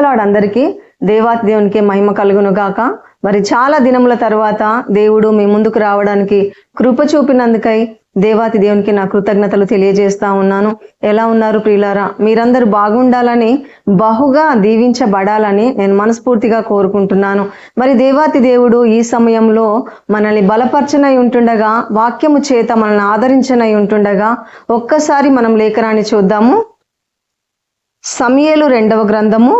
ప్రైజలాడు అందరికీ దేవాతి దేవునికి మహిమ కలుగును గాక మరి చాలా దినముల తర్వాత దేవుడు మీ ముందుకు రావడానికి కృప చూపినందుకై దేవాతి దేవునికి నా కృతజ్ఞతలు తెలియజేస్తా ఉన్నాను. ఎలా ఉన్నారు ప్రియులారా? మీరందరూ బాగుండాలని బహుగా దీవించబడాలని నేను మనస్ఫూర్తిగా కోరుకుంటున్నాను. మరి దేవాతి దేవుడు ఈ సమయంలో మనల్ని బలపరచనై ఉంటుండగా వాక్యము చేత మనల్ని ఆదరించనై ఉంటుండగా ఒక్కసారి మనం లేఖనాన్ని చూద్దాము. సమయలు రెండవ గ్రంథము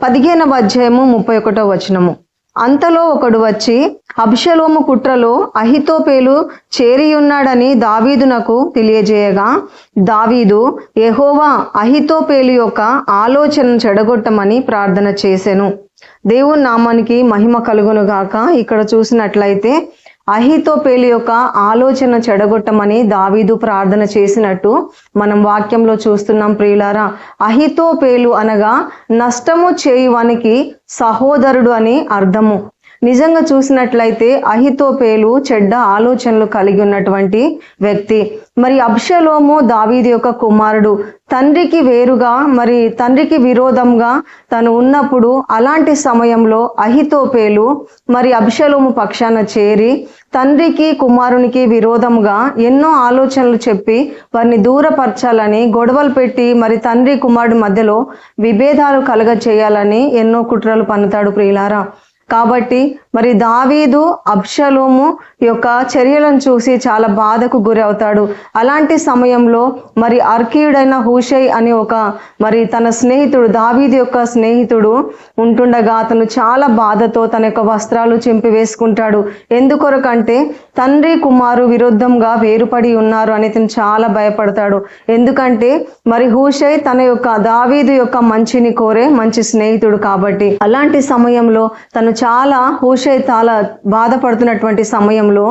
పదిహేనవ అధ్యాయము ముప్పై ఒకటో వచనము. అంతలో ఒకడు వచ్చి అభిషలోము కుట్రలో అహితోపేలు చేరియున్నాడని దావీదునకు తెలియజేయగా దావీదు ఎహోవా అహితోపేలు యొక్క ఆలోచనను చెడగొట్టమని ప్రార్థన చేశాను దేవుని నామానికి మహిమ కలుగును గాక. ఇక్కడ చూసినట్లయితే అహితోపేలు యొక్క ఆలోచన చెడగొట్టమని దావీదు ప్రార్థన చేసినట్టు మనం వాక్యంలో చూస్తున్నాం ప్రియులారా. అహితోపేలు అనగా నష్టము చేయువానికి సహోదరుడు అని అర్థము. నిజంగా చూసినట్లయితే అహితోపేలు చెడ్డ ఆలోచనలు కలిగి ఉన్నటువంటి వ్యక్తి. మరి అబ్షలోము దావీది యొక్క కుమారుడు. తండ్రికి వేరుగా మరి తండ్రికి విరోధంగా తను ఉన్నప్పుడు అలాంటి సమయంలో అహితోపేలు మరి అబ్షలోము పక్షాన చేరి తండ్రికి కుమారునికి విరోధంగా ఎన్నో ఆలోచనలు చెప్పి వారిని దూరపరచాలని గొడవలు పెట్టి మరి తండ్రి కుమారుడి మధ్యలో విభేదాలు కలగ చేయాలని ఎన్నో కుట్రలు పన్నుతాడు ప్రియులారా. కాబట్టి మరి దావీదు అబ్షలోము యొక్క చర్యలను చూసి చాలా బాధకు గురి అవుతాడు అలాంటి సమయంలో మరి అర్కీయుడైన హూషై అనే ఒక మరి తన స్నేహితుడు దావీదు యొక్క స్నేహితుడు ఉంటుండగా అతను చాలా బాధతో తన యొక్క వస్త్రాలు చింపి వేసుకుంటాడు ఎందుకొరకంటే తండ్రి కుమారు విరుద్ధంగా వేరుపడి ఉన్నారు అని అతను చాలా భయపడతాడు. ఎందుకంటే మరి హూషై తన యొక్క దావీదు యొక్క మంచిని కోరే మంచి స్నేహితుడు కాబట్టి. అలాంటి సమయంలో తను చాలా హూషై చాలా బాధపడుతున్నటువంటి సమయంలో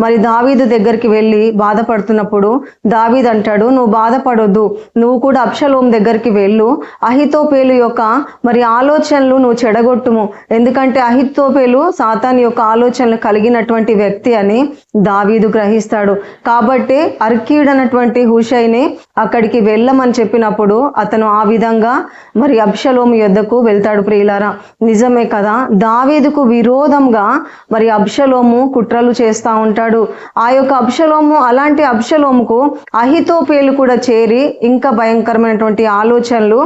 మరి దావీదు దగ్గరికి వెళ్ళి బాధపడుతున్నప్పుడు దావీద్ అంటాడు నువ్వు బాధపడొద్దు. నువ్వు కూడా అప్షలోం దగ్గరికి వెళ్ళు. అహితోపేలు యొక్క మరి ఆలోచనలు నువ్వు చెడగొట్టుము. ఎందుకంటే అహితోపేలు సాతాన్ యొక్క ఆలోచనలు కలిగినటువంటి వ్యక్తి అని దావీదు గ్రహిస్తాడు. కాబట్టి అర్కీయుడనటువంటి హుషైని అక్కడికి వెళ్ళమని చెప్పినప్పుడు అతను ఆ విధంగా మరి అబ్షలోము యొద్దకు వెళ్తాడు ప్రియులారా. నిజమే కదా దావీదుకు విరోధ విరోధంగా మరి అబ్షలోము కుట్రలు చేస్తూ ఉంటాడు. ఆ యొక్క అబ్షలోము అలాంటి అబ్షలోముకు అహితోపేలు కూడా చేరి ఇంకా భయంకరమైనటువంటి ఆలోచనలు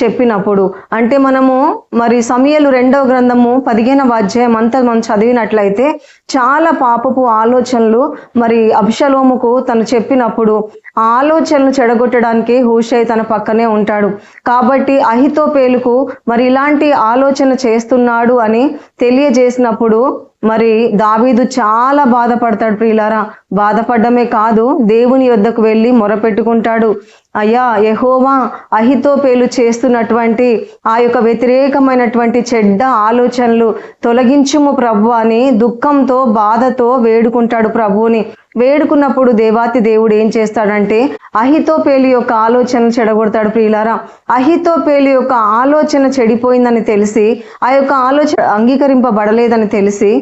చెప్పినప్పుడు అంటే మనము మరి సమయలు రెండవ గ్రంథము పదిహేనవ అధ్యాయం అంతా మనం చదివినట్లయితే చాలా పాపపు ఆలోచనలు మరి అబ్షలోముకు తను చెప్పినప్పుడు ఆ ఆలోచనలు చెడగొట్టడానికి హూషై తన పక్కనే ఉంటాడు. కాబట్టి అహితోపేలుకు మరి ఇలాంటి ఆలోచన చేస్తున్నాడు అని తెలియజేసిన తెలియజేసినప్పుడు మరి దావీదు చాలా బాధపడతాడు ప్రియులారా. బాధపడమే కాదు దేవుని యొద్దకు వెళ్ళి మొరపెట్టుకుంటాడు. అయ్యా యహోవా అహితోపేలు చేస్తున్నటువంటి ఆ యొక్క వ్యతిరేకమైనటువంటి చెడ్డ ఆలోచనలు తొలగించుము ప్రభు అని దుఃఖంతో బాధతో వేడుకుంటాడు ప్రభువుని. వేడుకున్నప్పుడు దేవాతి దేవుడు ఏం చేస్తాడంటే అహితోపేలి యొక్క ఆలోచన చెడగొడతాడు ప్రియులారా. అహితోపేలి యొక్క ఆలోచన చెడిపోయిందని తెలిసి ఆ యొక్క ఆలోచన అంగీకరింపబడలేదని తెలిసి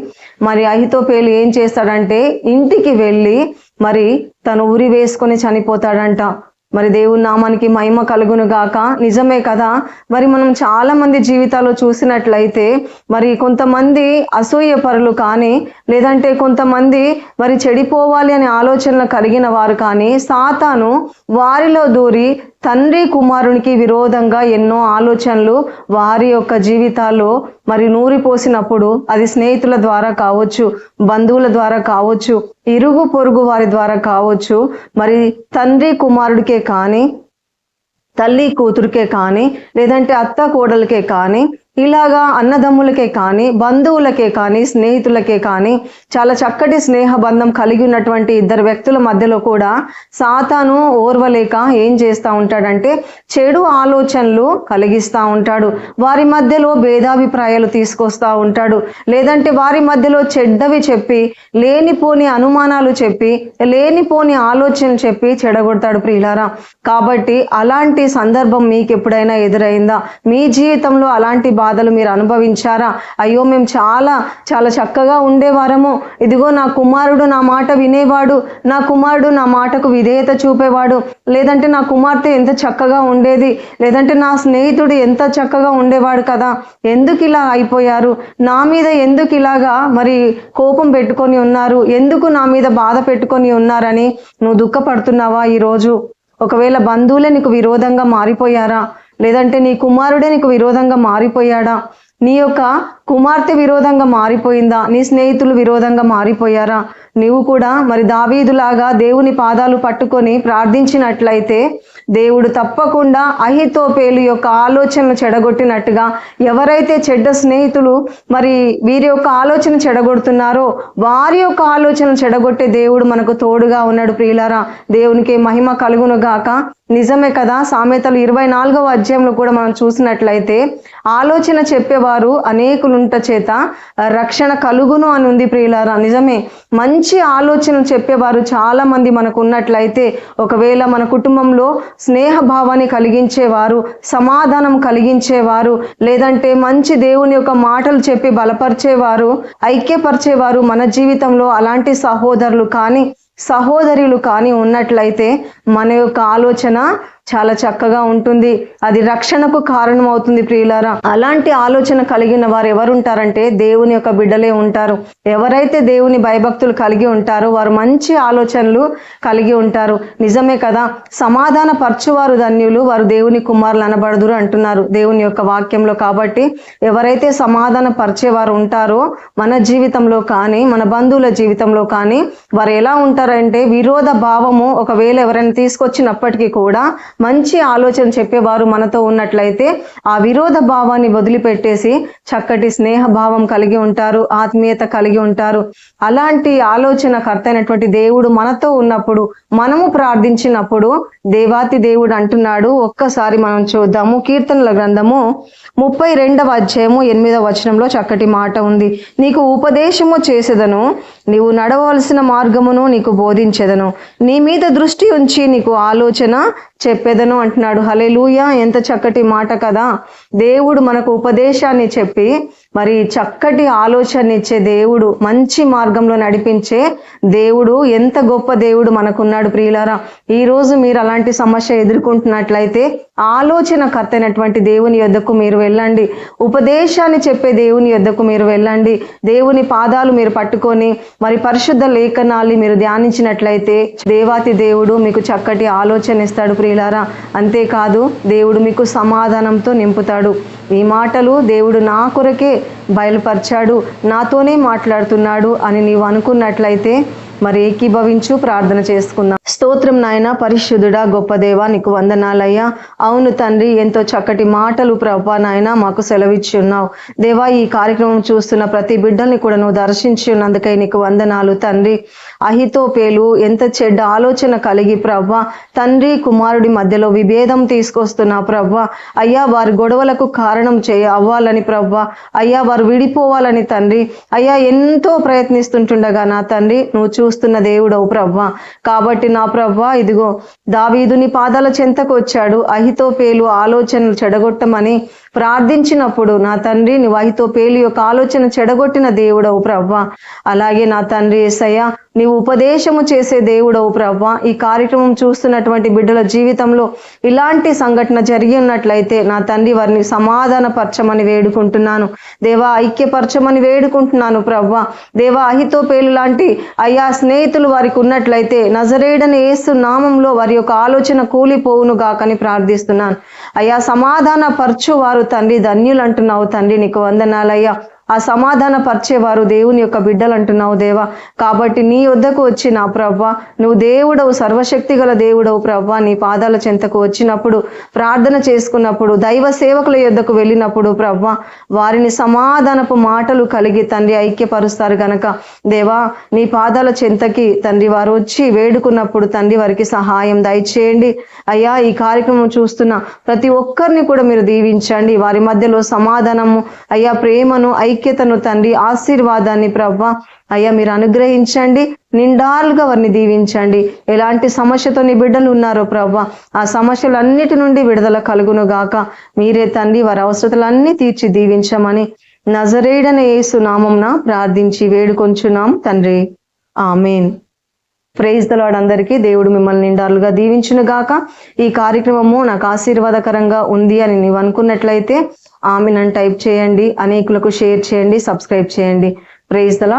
మరి అహితోపేలి ఏం చేస్తాడంటే ఇంటికి వెళ్ళి మరి తను ఉరి వేసుకొని చనిపోతాడంట. మరి దేవుని నామానికి మహిమ కలుగును గాక. నిజమే కదా? మరి మనం చాలా మంది జీవితాల్లో చూసినట్లయితే మరి కొంతమంది అసూయ పరులు కానీ లేదంటే కొంతమంది మరి చెడిపోవాలి అనే ఆలోచనలు కలిగిన వారు కానీ సాతాను వారిలో దూరి తండ్రి కుమారునికి విరోధంగా ఎన్నో ఆలోచనలు వారి యొక్క జీవితాల్లో మరి నూరి పోసినప్పుడు అది స్నేహితుల ద్వారా కావచ్చు బంధువుల ద్వారా కావచ్చు ఇరుగు పొరుగు వారి ద్వారా కావచ్చు మరి తండ్రి కుమారుడికే కానీ తల్లి కూతురికే కానీ లేదంటే అత్త కోడలకే కానీ ఇలాగా అన్నదమ్ములకే కానీ బంధువులకే కానీ స్నేహితులకే కానీ చాలా చక్కటి స్నేహ బంధం కలిగి ఉన్నటువంటి ఇద్దరు వ్యక్తుల మధ్యలో కూడా సాతాను ఓర్వలేక ఏం చేస్తూ ఉంటాడంటే చెడు ఆలోచనలు కలిగిస్తూ ఉంటాడు. వారి మధ్యలో భేదాభిప్రాయాలు తీసుకొస్తా ఉంటాడు. లేదంటే వారి మధ్యలో చెడ్డవి చెప్పి లేనిపోని అనుమానాలు చెప్పి లేనిపోని ఆలోచనలు చెప్పి చెడగొడతాడు ప్రియులారా. కాబట్టి అలాంటి సందర్భం మీకు ఎప్పుడైనా ఎదురైందా? మీ జీవితంలో అలాంటి బాధలు మీరు అనుభవించారా? అయ్యో మేము చాలా చాలా చక్కగా ఉండేవారము. ఇదిగో నా కుమారుడు నా మాట వినేవాడు. నా కుమారుడు నా మాటకు విధేయత చూపేవాడు. లేదంటే నా కుమార్తె ఎంత చక్కగా ఉండేది? లేదంటే నా స్నేహితుడు ఎంత చక్కగా ఉండేవాడు కదా? ఎందుకు ఇలా అయిపోయారు? నా మీద ఎందుకు ఇలాగా మరి కోపం పెట్టుకొని ఉన్నారు? ఎందుకు నా మీద బాధ పెట్టుకొని ఉన్నారని నువ్వు దుఃఖపడుతున్నావా ఈరోజు? ఒకవేళ బంధువులే నీకు విరోధంగా మారిపోయారా? లేదంటే నీ కుమారుడే నీకు విరోధంగా మారిపోయాడా? నీ యొక్క కుమార్తె విరోధంగా మారిపోయిందా? నీ స్నేహితులు విరోధంగా మారిపోయారా? నీవు కూడా మరి దావీదులాగా దేవుని పాదాలు పట్టుకొని ప్రార్థించినట్లయితే దేవుడు తప్పకుండా అహితోపేలు యొక్క ఆలోచనలు చెడగొట్టినట్టుగా ఎవరైతే చెడ్డ స్నేహితులు మరి వీరి యొక్క ఆలోచన చెడగొడుతున్నారో వారి యొక్క ఆలోచన చెడగొట్టే దేవుడు మనకు తోడుగా ఉన్నాడు ప్రియులారా. దేవునికి మహిమ కలుగును గాక నిజమే కదా సామెతలు ఇరవై నాలుగవ అధ్యాయంలో కూడా మనం చూసినట్లయితే ఆలోచన చెప్పేవారు అనేకులుంట చేత రక్షణ కలుగును అని ఉంది ప్రియులారా. నిజమే మంచి ఆలోచనలు చెప్పేవారు చాలా మంది మనకు ఉన్నట్లయితే ఒకవేళ మన కుటుంబంలో స్నేహ భావాన్ని కలిగించేవారు సమాధానం కలిగించేవారు లేదంటే మంచి దేవుని యొక్క మాటలు చెప్పి బలపరిచేవారు ఐక్యపరిచేవారు మన జీవితంలో అలాంటి సహోదరులు కానీ సహోదరులు కానీ ఉన్నట్లయితే మన యొక్క ఆలోచన చాలా చక్కగా ఉంటుంది. అది రక్షణకు కారణం అవుతుంది ప్రియులారా. అలాంటి ఆలోచన కలిగిన వారు ఎవరు ఉంటారంటే దేవుని యొక్క బిడ్డలే ఉంటారు. ఎవరైతే దేవుని భయభక్తులు కలిగి ఉంటారో వారు మంచి ఆలోచనలు కలిగి ఉంటారు. నిజమే కదా? సమాధాన పరచువారు ధన్యులు వారు దేవుని కుమారులు అనబడదురు అంటున్నారు దేవుని యొక్క వాక్యంలో కాబట్టి. ఎవరైతే సమాధాన పరిచేవారు ఉంటారో మన జీవితంలో కానీ మన బంధువుల జీవితంలో కానీ వారు ఎలా ఉంటారంటే విరోధ భావము ఒకవేళ ఎవరైనా తీసుకొచ్చినప్పటికీ కూడా మంచి ఆలోచన చెప్పేవారు మనతో ఉన్నట్లయితే ఆ విరోధ భావాన్ని వదిలిపెట్టేసి చక్కటి స్నేహ భావం కలిగి ఉంటారు ఆత్మీయత కలిగి ఉంటారు. అలాంటి ఆలోచన కర్తైనటువంటి దేవుడు మనతో ఉన్నప్పుడు మనము ప్రార్థించినప్పుడు దేవాతి దేవుడు అంటున్నాడు ఒక్కసారి మనం చూద్దాము. కీర్తనల గ్రంథము ముప్పై రెండవ అధ్యాయము ఎనిమిదవ వచనంలో చక్కటి మాట ఉంది. నీకు ఉపదేశము చేసేదను నీవు నడవలసిన మార్గమును నీకు బోధించెదను. నీ మీద దృష్టి ఉంచి నీకు ఆలోచన చెప్పేదను అంటున్నాడు. హలెలూయ ఎంత చక్కటి మాట కదా. దేవుడు మనకు ఉపదేశాన్ని చెప్పి మరి చక్కటి ఆలోచన ఇచ్చే దేవుడు మంచి మార్గంలో నడిపించే దేవుడు ఎంత గొప్ప దేవుడు మనకున్నాడు ప్రియులారా. ఈరోజు మీరు అలాంటి సమస్య ఎదుర్కొంటున్నట్లయితే ఆలోచన కర్తైనటువంటి దేవుని యొద్దకు మీరు వెళ్ళండి. ఉపదేశాన్ని చెప్పే దేవుని యొద్దకు మీరు వెళ్ళండి. దేవుని పాదాలు మీరు పట్టుకొని మరి పరిశుద్ధ లేఖనాల్ని మీరు ధ్యానించినట్లయితే దేవాతి దేవుడు మీకు చక్కటి ఆలోచన ఇస్తాడు ప్రియులారా. అంతేకాదు దేవుడు మీకు సమాధానంతో నింపుతాడు. ఈ మాటలు దేవుడు నా కొరకే బయలుపరిచాడు. నాతోనే మాట్లాడుతున్నాడు అని నీవు అనుకున్నట్లయితే మరి ఏకీభవించు ప్రార్థన చేసుకుందాం. స్తోత్రం నాయన పరిశుద్ధుడా గొప్ప దేవా నీకు వందనాలయ్యా. అవును తండ్రి ఎంతో చక్కటి మాటలు ప్రభా నాయన మాకు సెలవిచ్చున్నావు. దేవా ఈ కార్యక్రమం చూస్తున్న ప్రతి బిడ్డల్ని కూడా నువ్వు దర్శించి ఉన్నందుకై నీకు వందనాలు తండ్రి. అహితోపేలు ఎంత చెడ్డ ఆలోచన కలిగి ప్రవ్వ తండ్రి కుమారుడి మధ్యలో విభేదం తీసుకొస్తున్నా ప్రవ్వ అయ్యా వారి గొడవలకు కారణం చేయ అవ్వాలని ప్రవ్వ అయ్యా వారు విడిపోవాలని తండ్రి అయ్యా ఎంతో ప్రయత్నిస్తుంటుండగా నా తండ్రి నువ్వు చూస్తున్న దేవుడవు ప్రవ్వ. కాబట్టి నా ప్రవ్వ ఇదిగో దావీదుని పాదాల చెంతకు వచ్చాడు అహితోపేలు ఆలోచనలు చెడగొట్టమని ప్రార్థించినప్పుడు నా తండ్రి వహితో పేలి యొక్క ఆలోచన చెడగొట్టిన దేవుడవు ప్రభా అలాగే నా తండ్రి ఏసయ్య నీవు ఉపదేశము చేసే దేవుడవు ప్రభా ఈ కార్యక్రమం చూస్తున్నటువంటి బిడ్డల జీవితంలో ఇలాంటి సంఘటన జరిగి ఉన్నట్లయితే నా తండ్రి వారిని సమాధానపరచమని వేడుకుంటున్నాను. దేవా ఐక్యపరచమని వేడుకుంటున్నాను ప్రభా దేవా అహితోపేలు లాంటి అయ్యా స్నేహితులు వారికి ఉన్నట్లయితే నజరేడని ఏసు నామంలో వారి యొక్క ఆలోచన కూలిపోవును గాకని ప్రార్థిస్తున్నాను. అయ్యా సమాధాన పరచు వారు తండ్రి ధన్యులు అంటున్నావు తండ్రి నీకు వందనాలయ్యా. ఆ సమాధాన పరిచేవారు దేవుని యొక్క బిడ్డలు అంటున్నావు దేవా. కాబట్టి నీ వద్దకు వచ్చి నా ప్రవ్వ నువ్వు దేవుడవు సర్వశక్తి గల దేవుడవు ప్రవ్వ నీ పాదాల చెంతకు వచ్చినప్పుడు ప్రార్థన చేసుకున్నప్పుడు దైవ సేవకుల యొద్దకు వెళ్ళినప్పుడు ప్రవ్వ వారిని సమాధానపు మాటలు కలిగి తండ్రి ఐక్యపరుస్తారు గనక. దేవా నీ పాదాల చెంతకి తండ్రి వారు వచ్చి వేడుకున్నప్పుడు తండ్రి వారికి సహాయం దయచేయండి. అయ్యా ఈ కార్యక్రమం చూస్తున్న ప్రతి ఒక్కరిని కూడా మీరు దీవించండి. వారి మధ్యలో సమాధానము అయ్యా ప్రేమను ఐక్య ఐక్యతను తండ్రి ఆశీర్వాదాన్ని ప్రవ్వ. అయ్యా మీరు అనుగ్రహించండి నిండాలుగా వారిని దీవించండి. ఎలాంటి సమస్యతో నీ బిడ్డలు ఉన్నారో ప్రవ్వ ఆ సమస్యలన్నిటి నుండి విడుదల కలుగును గాక. మీరే తండ్రి వారి అవసరతలన్నీ తీర్చి దీవించమని నజరేడన యేసు నామంన ప్రార్థించి వేడుకొంచున్నాం తండ్రి. ఆమెన్. ప్రైజ్ దలాడ్ అందరికీ దేవుడు మిమ్మల్ని నిండాలుగా దీవించును గాక. ఈ కార్యక్రమము నాకు ఆశీర్వాదకరంగా ఉంది అని నీవు అనుకున్నట్లయితే ఆమె నన్ను టైప్ చేయండి అనేకులకు షేర్ చేయండి సబ్స్క్రైబ్ చేయండి. ప్రైజ్ దలా